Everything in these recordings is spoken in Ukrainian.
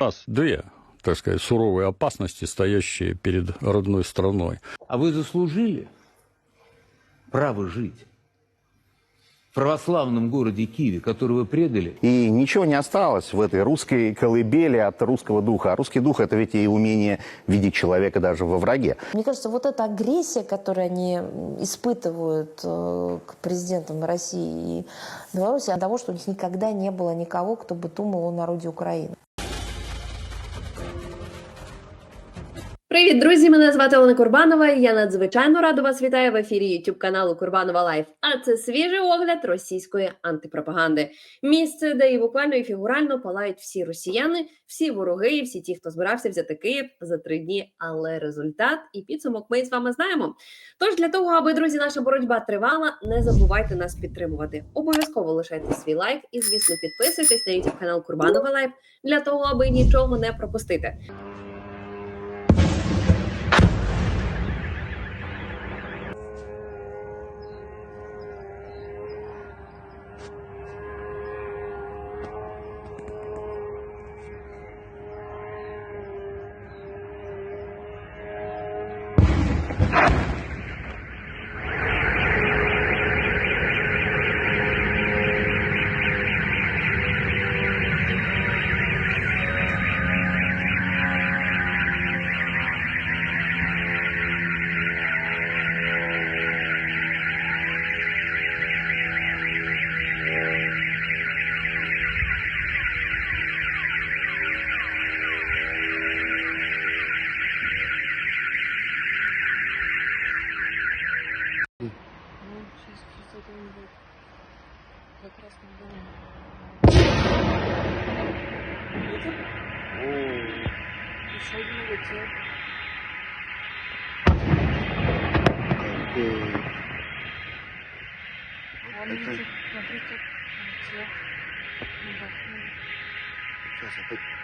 Нас две, так сказать, суровые опасности, стоящие перед родной страной. А вы заслужили право жить в православном городе Киеве, который вы предали? И ничего не осталось в этой русской колыбели от русского духа. А русский дух – это ведь и умение видеть человека даже во враге. Мне кажется, вот эта агрессия, которую они испытывают э, к президентам России и Беларуси, от того, что у них никогда не было никого, кто бы думал о народе Украины. Привіт, друзі! Мене звати Олена Курбанова. і Я надзвичайно рада вас вітаю в ефірі YouTube каналу Курбанова Лайф. А це свіжий огляд російської антипропаганди. Місце, де і буквально і фігурально палають всі росіяни, всі вороги, і всі ті, хто збирався взяти Київ за три дні. Але результат і підсумок ми з вами знаємо. Тож для того, аби друзі, наша боротьба тривала, не забувайте нас підтримувати. Обов'язково лишайте свій лайк і, звісно, підписуйтесь на YouTube канал Курбанова Лайф для того, аби нічого не пропустити.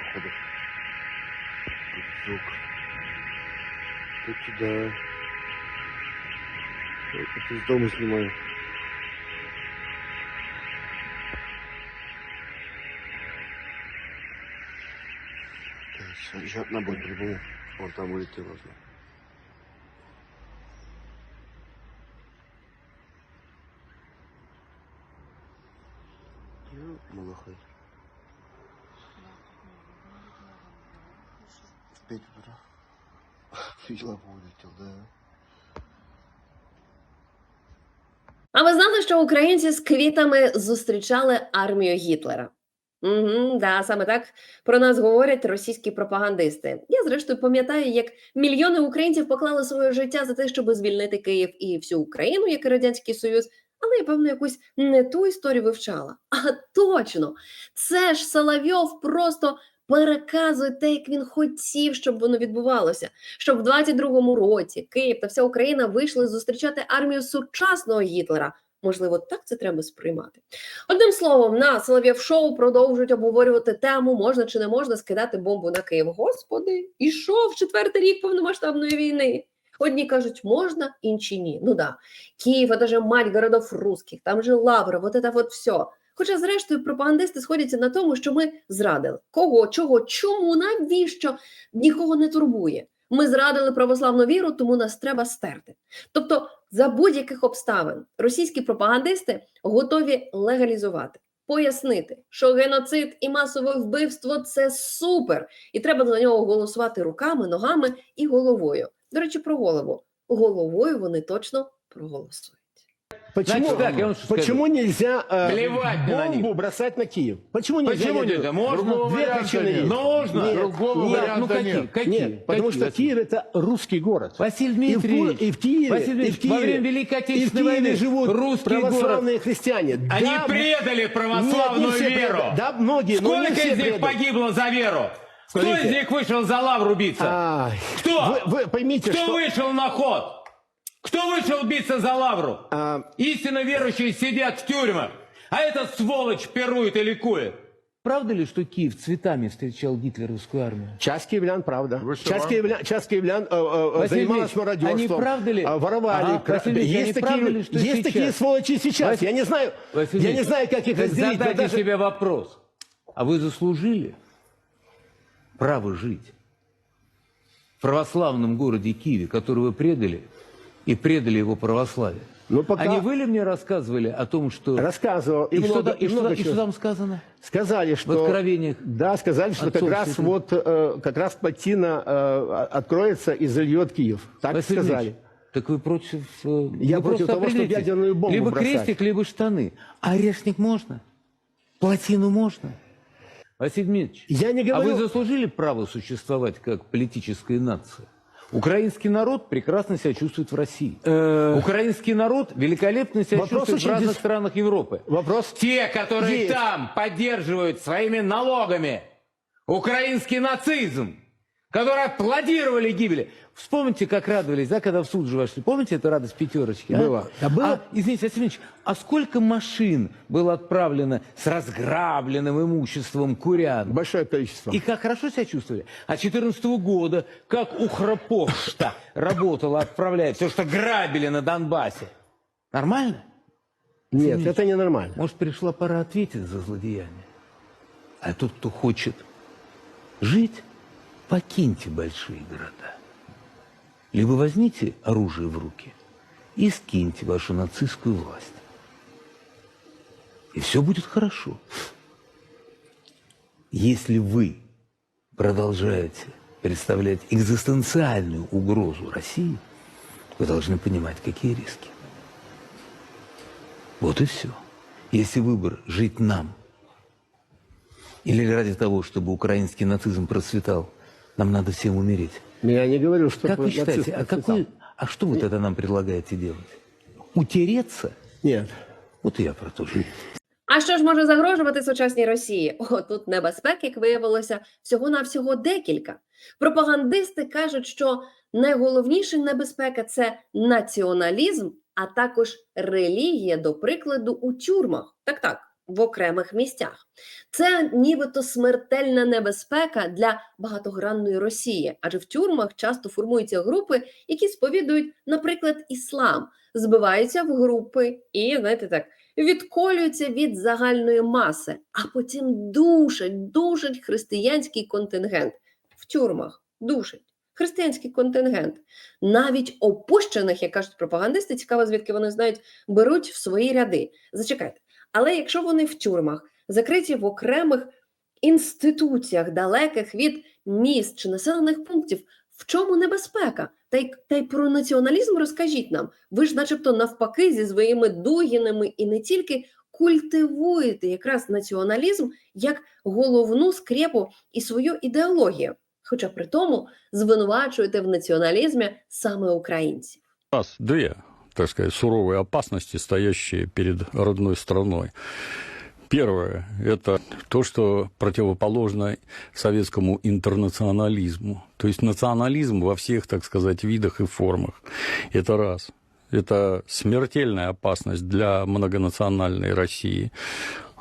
походу. Гудзук. Ты туда. Я это из дома снимаю. Сейчас еще одна боль прибыла. Вон там улетела. Видела, улетел, да. А ви знали, що українці з квітами зустрічали армію Гітлера? Угу, да, саме так про нас говорять російські пропагандисти. Я, зрештою, пам'ятаю, як мільйони українців поклали своє життя за те, щоб звільнити Київ і всю Україну, як і Радянський Союз. Але я, певно, якусь не ту історію вивчала. А точно, це ж Соловйов просто переказує те, як він хотів, щоб воно відбувалося. Щоб в 22-му році Київ та вся Україна вийшли зустрічати армію сучасного Гітлера. Можливо, так це треба сприймати. Одним словом, на Солов'єв шоу продовжують обговорювати тему, можна чи не можна скидати бомбу на Київ. Господи, ішов четвертий рік повномасштабної війни. Одні кажуть, можна, інші ні. Ну да, Київ, это же мать городов русских, там же Лавра, вот это вот все. Хоча, зрештою, пропагандисти сходяться на тому, що ми зрадили. Кого, чого, чому, навіщо нікого не турбує. Ми зрадили православну віру, тому нас треба стерти. Тобто, за будь-яких обставин російські пропагандисти готові легалізувати, пояснити, що геноцид і масове вбивство це супер, і треба за нього голосувати руками, ногами і головою. До речі, про голову. Головою вони точно проголосують. Почему, Значит так, я вам почему нельзя э, Плевать мне на бомбу них. бросать на Киев? Почему нельзя? Почему Я говорю, нельзя? Можно. Другого Две варианта причины нет. есть. Нужно. Нет, Другого нет, варианта ну какие? нет. Какие? Нет, потому что Василий? Киев это русский город. Василий И в, Дмитриевич, и в Киеве, Василий и в Дмитриевич, Киеве, во время Великой и в Отечественной Киеве войны живут русский православные христиане. Они Да, предали нет, православную не все веру. предали. Да, многие, но не Сколько все из них предали. погибло за веру? Кто Смотрите. из них вышел за лавру биться? Ай, Кто? Вы, вы поймите, Кто что... вышел на ход? Кто вышел биться за лавру? а, Истинно верующие сидят в тюрьмах, а этот сволочь пирует и ликует. Правда ли, что Киев цветами встречал гитлеровскую армию? Часть киевлян, правда. Часть киевлян, часть киевлян э, э, Василий занималась мародерством. они правда ли- э, Воровали. Ага, Василий Ильич, есть они такие, правда ли, что есть сейчас? такие сволочи сейчас. Василий- Я не знаю, Василий я не знаю, как их разделить. Задайте даже- себе вопрос. А вы заслужили право жить в православном городе Киеве, который вы предали, и предали его православие. Ну, пока А не вы ли мне рассказывали о том, что... рассказывал и, И, что, много, та- и, и что, много и что там сказано? Сказали, что... Откровениях Да, сказали, что как раз вот э, как раз плотина э, откроется и зальет Киев. Так Василий сказали. Ильич, так вы против... э, Я вы против того, чтобы ядерную бомбу Либо бросать. крестик, либо штаны. А орешник можно? Плотину можно? Василий Дмитриевич, Я не а говорю... вы заслужили право существовать как политическая нация? Украинский народ прекрасно себя чувствует в России. Украинский народ великолепно себя Э, Вопрос чувствует в разных дис- странах Европы. Вопрос... Те, которые Есть. там поддерживают своими налогами украинский нацизм, которые аплодировали гибели. Вспомните, как радовались, да, когда в суд же вошли. Помните эту радость пятерочки? а? Было. А, было... извините, Василий Ильич, а сколько машин было отправлено с разграбленным имуществом курян? Большое количество. И как хорошо себя чувствовали? А 14 года, как Укрпошта работала, отправляя все, что грабили на Донбассе. Нормально? Нет, это ненормально. Может, пришла пора ответить за злодеяние. А тот, кто хочет жить, покиньте большие города. Либо возьмите оружие в руки и скиньте вашу нацистскую власть. И все будет хорошо. Если вы продолжаете представлять экзистенциальную угрозу России, вы должны понимать, какие риски. Вот и все. Если выбор жить нам или ради того, чтобы украинский нацизм процветал, нам надо всем умереть. Я не говорю, что... Как вы считаете, а, какой, а что вы тогда нам предлагаете делать? Утереться? Нет. Вот я про то же. А що ж може загрожувати сучасній Росії? О, тут небезпек, як виявилося, всього-навсього декілька. Пропагандисти кажуть, що найголовніша небезпека це націоналізм, а також релігія, до прикладу, у тюрмах. Так, так, в окремих місцях. Це нібито смертельна небезпека для багатогранної Росії, адже в тюрмах часто формуються групи, які сповідують, наприклад, іслам, збиваються в групи і, знаєте так, відколюються від загальної маси, а потім душать, душать християнський контингент в тюрмах. Душать. Християнський контингент. Навіть опущених, як кажуть пропагандисти, цікаво, звідки вони знають, беруть в свої ряди. Зачекайте. Але якщо вони в тюрмах, закриті в окремих інституціях, далеких від міст чи населених пунктів, в чому небезпека? Та й, та й про націоналізм розкажіть нам. Ви ж, начебто, навпаки, зі своїми дугінами і не тільки культивуєте якраз націоналізм як головну скрепу і свою ідеологію. Хоча при тому звинувачуєте в націоналізмі саме українців. Нас две, так сказать, суровые опасности, стоящие перед родной страной. Первое – это то, что противоположно советскому интернационализму. То есть национализм во всех, так сказать, видах и формах. Это раз. Это смертельная опасность для многонациональной России.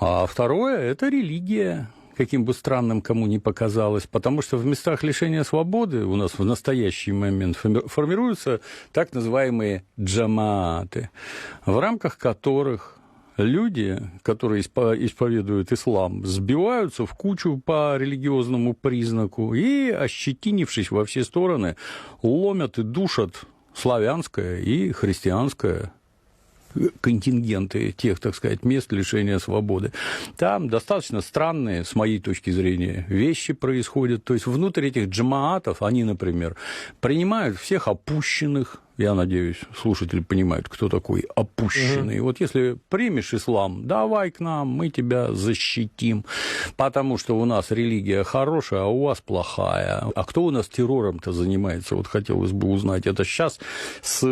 А второе – это религия, каким бы странным кому ни показалось, потому что в местах лишения свободы у нас в настоящий момент форми- формируются так называемые джамааты, в рамках которых люди, которые испо- исповедуют ислам, сбиваются в кучу по религиозному признаку и, ощетинившись во все стороны, ломят и душат славянское и христианское контингенты тех, так сказать, мест лишения свободы. Там достаточно странные, с моей точки зрения, вещи происходят. То есть внутрь этих джамаатов они, например, принимают всех опущенных, я надеюсь, слушатели понимают, кто такой опущенный. Вот если примешь ислам, давай к нам, мы тебя защитим, потому что у нас религия хорошая, а у вас плохая. А кто у нас террором-то занимается? Вот хотелось бы узнать. Это сейчас с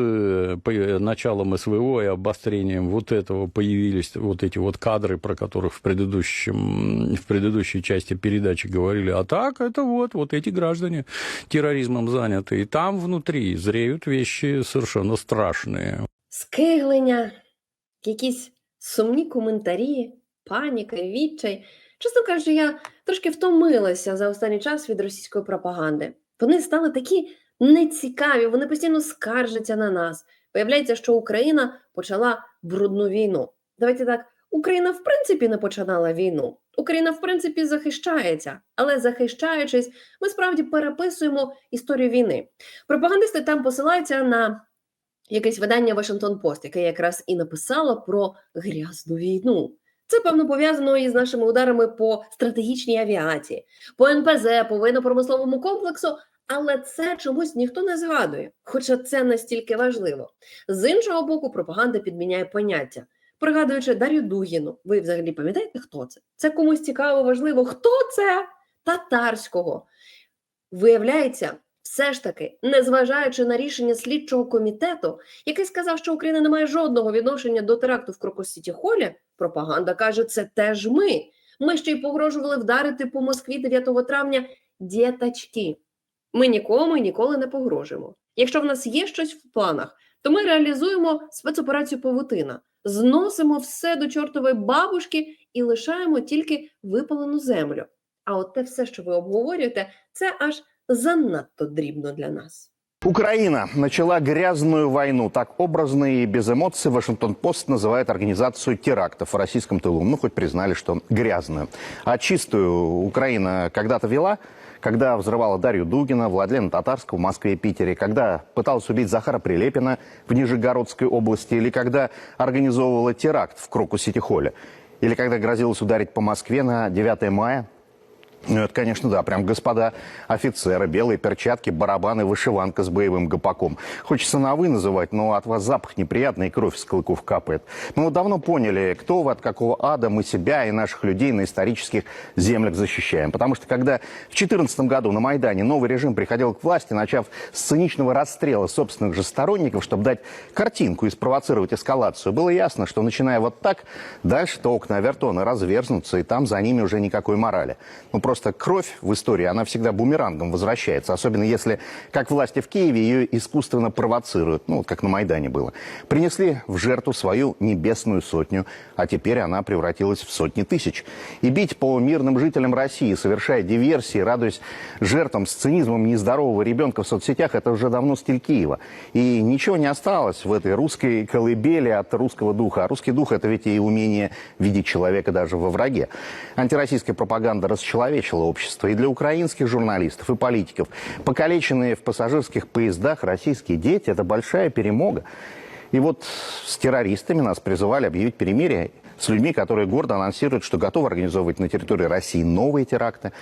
началом СВО и обострением вот этого появились вот эти вот кадры, про которых в, предыдущем, в предыдущей части передачи говорили. А так это вот, вот эти граждане терроризмом заняты. И там внутри зреют вещи совершенно страшные. скиглення, якісь сумні коментарі, паніка, відчай. Чесно кажучи, я трошки втомилася за останній час від російської пропаганди. Вони стали такі нецікаві, вони постійно скаржаться на нас. Виявляється, що Україна почала брудну війну. Давайте так Україна в принципі не починала війну. Україна в принципі захищається, але захищаючись, ми справді переписуємо історію війни. Пропагандисти там посилаються на якесь видання Вашингтон Пост, яке якраз і написало про грязну війну. Це певно пов'язано із нашими ударами по стратегічній авіації, по НПЗ, по воєнно-промисловому комплексу. Але це чомусь ніхто не згадує, хоча це настільки важливо. З іншого боку, пропаганда підміняє поняття, пригадуючи Дар'ю Дугіну. Ви взагалі пам'ятаєте, хто це? Це комусь цікаво, важливо. Хто це? Татарського. Виявляється, все ж таки, незважаючи на рішення слідчого комітету, який сказав, що Україна не має жодного відношення до теракту в Крокос-Сіті Холі, пропаганда каже, це теж ми. Ми ще й погрожували вдарити по Москві 9 травня діточки. Ми нікому і ніколи не погрожуємо. Якщо в нас є щось в планах, то ми реалізуємо спецоперацію Павутина, зносимо все до чортової бабушки і лишаємо тільки випалену землю. А от те все, що ви обговорюєте, це аж занадто дрібно для нас. Украина начала грязную войну. Так образно и без эмоций Вашингтон-Пост называет организацию терактов в российском тылу. Ну, хоть признали, что грязную. А чистую Украина когда-то вела, когда взрывала Дарью Дугина, Владлена Татарского в Москве и Питере, когда пыталась убить Захара Прилепина в Нижегородской области, или когда организовывала теракт в Крокус-Сити-Холле, или когда грозилась ударить по Москве на 9 мая Ну, это, конечно, да, прям господа офицеры, белые перчатки, барабаны, вышиванка с боевым гопаком. Хочется на «вы» называть, но от вас запах неприятный, и кровь с клыков капает. Мы вот давно поняли, кто вы, от какого ада мы себя и наших людей на исторических землях защищаем. Потому что когда в 2014 году на Майдане новый режим приходил к власти, начав с циничного расстрела собственных же сторонников, чтобы дать картинку и спровоцировать эскалацию, было ясно, что начиная вот так, дальше-то окна Авертона разверзнутся, и там за ними уже никакой морали. Ну, просто кровь в истории, она всегда бумерангом возвращается. Особенно если, как власти в Киеве, ее искусственно провоцируют. Ну, вот как на Майдане было. Принесли в жертву свою небесную сотню, а теперь она превратилась в сотни тысяч. И бить по мирным жителям России, совершая диверсии, радуясь жертвам с цинизмом нездорового ребенка в соцсетях, это уже давно стиль Киева. И ничего не осталось в этой русской колыбели от русского духа. А русский дух – это ведь и умение видеть человека даже во враге. Антироссийская пропаганда расчеловечила общество и для украинских журналистов, и политиков. Покалеченные в пассажирских поездах российские дети – это большая перемога. И вот с террористами нас призывали объявить перемирие с людьми, которые гордо анонсируют, что готовы организовывать на территории России новые теракты.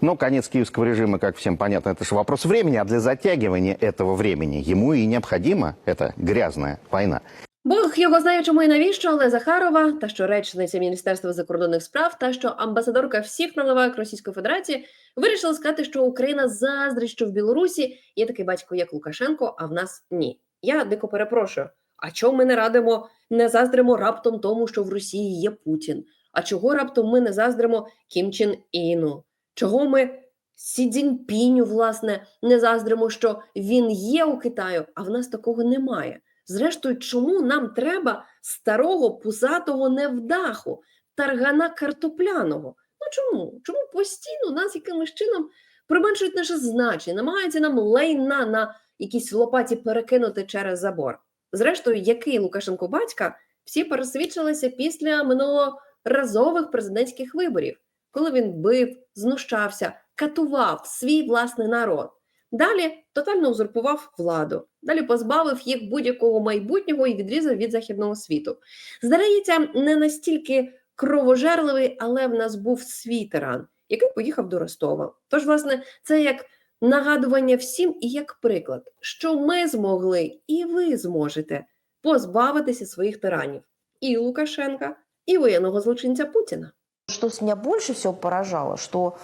Но конец киевского режима, как всем понятно, это же вопрос времени, а для затягивания этого времени ему и необходима эта грязная война. Бог його знає, чому і навіщо, але Захарова, та що речниця Міністерства закордонних справ, та що амбасадорка всіх наливайок Російської Федерації вирішила сказати, що Україна заздрить, що в Білорусі є такий батько, як Лукашенко, а в нас ні. Я дико перепрошую. А чому ми не радимо, не заздримо раптом тому, що в Росії є Путін? А чого раптом ми не заздримо Кім Чен Іну? Чого ми Сі Цзіньпіню, власне, не заздримо, що він є у Китаю, а в нас такого немає? Зрештою, чому нам треба старого пузатого невдаху, таргана картопляного? Ну чому? Чому постійно нас якимось чином применшують наше значення, намагаються нам лайна на якісь лопаті перекинути через забор? Зрештою, який Лукашенко батька, всі пересвідчилися після минулоразових президентських виборів, коли він бив, знущався, катував свій власний народ. Далі тотально узурпував владу, далі позбавив їх будь-якого майбутнього і відрізав від західного світу. Здається, не настільки кровожерливий, але в нас був свій тиран, який поїхав до Ростова. Тож, власне, це як нагадування всім і як приклад, що ми змогли, і ви зможете позбавитися своїх тиранів і Лукашенка, і воєнного злочинця Путіна. Что меня больше всего поражало, что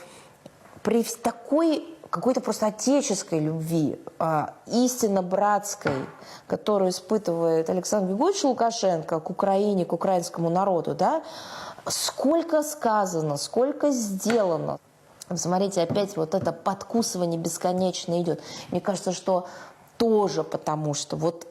при такой какой-то просто отеческой любви, а, истинно братской, которую испытывает Александр Григорьевич Лукашенко к Украине, к украинскому народу, да, сколько сказано, сколько сделано. Смотрите, опять вот это подкусывание бесконечно идет. Мне кажется, что тоже потому, что вот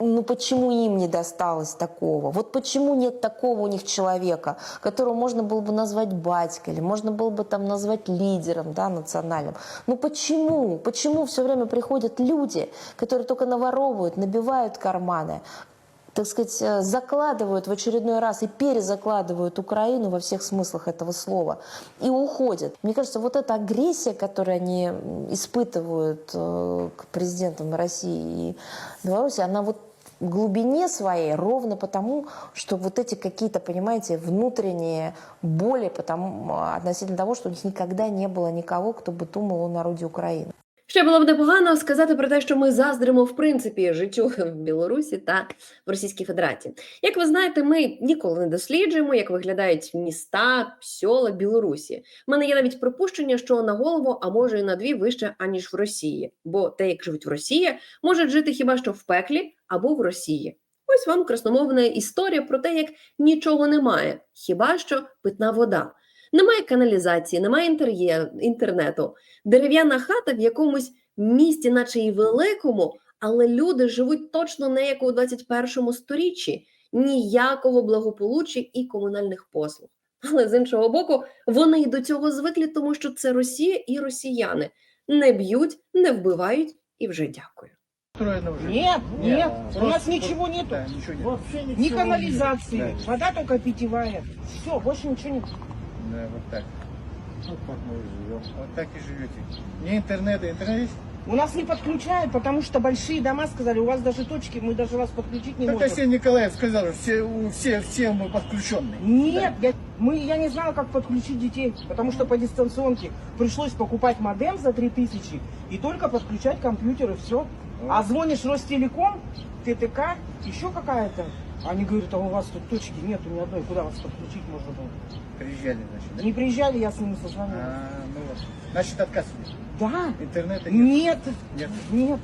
ну почему им не досталось такого? Вот почему нет такого у них человека, которого можно было бы назвать батькой, или можно было бы там назвать лидером да, национальным? Ну почему? Почему все время приходят люди, которые только наворовывают, набивают карманы? так сказать, э, закладывают в очередной раз и перезакладывают Украину во всех смыслах этого слова и уходят. Мне кажется, вот эта агрессия, которую они испытывают э, к президентам России и Беларуси, она вот в глубине своей ровно потому, что вот эти какие-то, понимаете, внутренние боли потому, относительно того, что у них никогда не было никого, кто бы думал о народе Украины. Ще було б непогано сказати про те, що ми заздримо в принципі життю в Білорусі та в Російській Федерації. Як ви знаєте, ми ніколи не досліджуємо, як виглядають міста, села Білорусі. У мене є навіть припущення, що на голову, а може і на дві вище аніж в Росії. Бо те, як живуть в Росії, можуть жити хіба що в пеклі або в Росії. Ось вам красномовна історія про те, як нічого немає, хіба що питна вода. Немає каналізації, немає інтер'є- інтернету дерев'яна хата в якомусь місті, наче і великому, але люди живуть точно не як у 21 сторіччі, ніякого благополуччя і комунальних послуг. Але з іншого боку, вони й до цього звикли, тому що це Росія і росіяни не б'ють, не вбивають і вже дякую. Нет, нет, у нас ничего нету. Ни канализации, вода только питьевая. Все, больше ничего нет. Да, вот так. Вот как мы и живем. Вот так и живете. Не интернета, интернет есть? У нас не подключают, потому что большие дома сказали, у вас даже точки, мы даже вас подключить не Так можем. Арсений Николаев сказал, все, все, все мы подключенные. Нет, я, мы, я не знала, как подключить детей, потому что по дистанционке пришлось покупать модем за 3000 и только подключать компьютер и все. А звонишь Ростелеком, ТТК, еще какая-то. Они говорят, а у вас тут точки нету ни одной, куда вас подключить можно было? Приезжали, значит, да? Не приезжали, я с ними созвонилась. А, ну вот. Значит, отказ. Да, Интернета нет. нет, Нет. нет.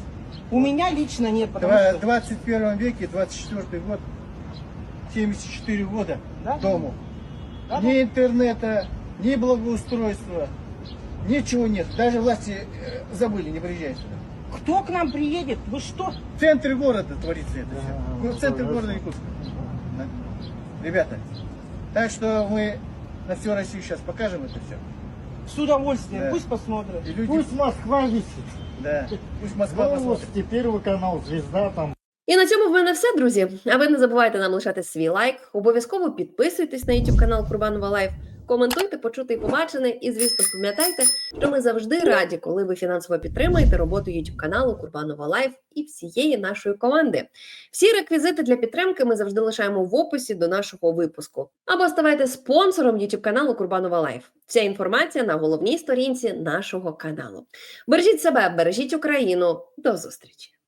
У меня лично нет, потому Два- что... 21 веке, 24 год, 74 года Да? дому. Да, Ни интернета, ни благоустройства, ничего нет. Даже власти э, забыли, не приезжай сюда. Кто к нам приедет? Вы что? В центре города творится это все. В центре города Якутска. Да. Ребята, так что мы на всю Россию сейчас покажем это все. С удовольствием, Да. пусть посмотрят. И люди, Пусть Москва висит. да, пусть Москва посмотрит. Новости, Первый канал, Звезда там. І на цьому в мене все, друзі. А ви не забувайте нам лишати свій лайк. Обов'язково підписуйтесь на YouTube канал Курбанова Лайф. Коментуйте, почути і побачене. І, звісно, пам'ятайте, що ми завжди раді, коли ви фінансово підтримуєте роботу YouTube каналу Курбанова Лайф і всієї нашої команди. Всі реквізити для підтримки ми завжди лишаємо в описі до нашого випуску. Або ставайте спонсором YouTube каналу Курбанова Лайф. Вся інформація на головній сторінці нашого каналу. Бережіть себе, бережіть Україну. До зустрічі!